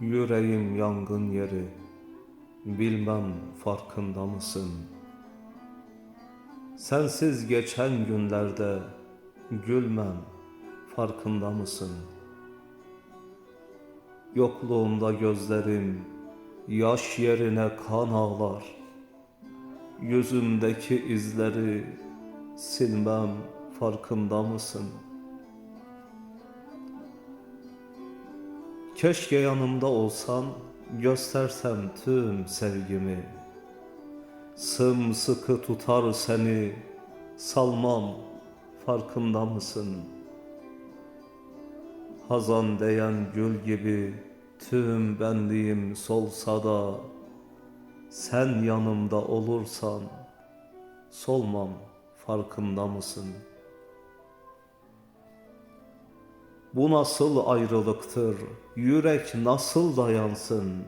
Yüreğim yangın yeri, bilmem farkında mısın? Sensiz geçen günlerde gülmem farkında mısın? Yokluğumda gözlerim yaş yerine kan ağlar. Yüzümdeki izleri silmem farkında mısın? Keşke yanımda olsan göstersem tüm sevgimi. Sımsıkı tutar seni salmam farkında mısın? Hazan değen gül gibi tüm benliğim solsa da sen yanımda olursan solmam farkında mısın? Bu nasıl ayrılıktır? Yürek nasıl dayansın?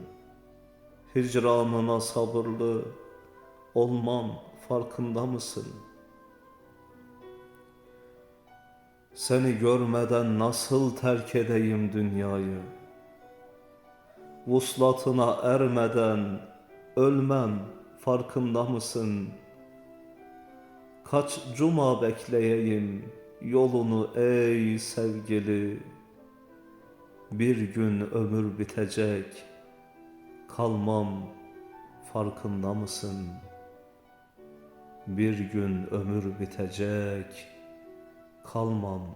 Hicranına sabırlı olmam farkında mısın? Seni görmeden nasıl terk edeyim dünyayı? Vuslatına ermeden ölmem farkında mısın? Kaç cuma bekleyeyim yolunu ey sevgili? Bir gün ömür bitecek, kalmam farkında mısın? Bir gün ömür bitecek, kalmam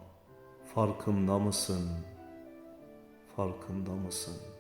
farkında mısın? Farkında mısın?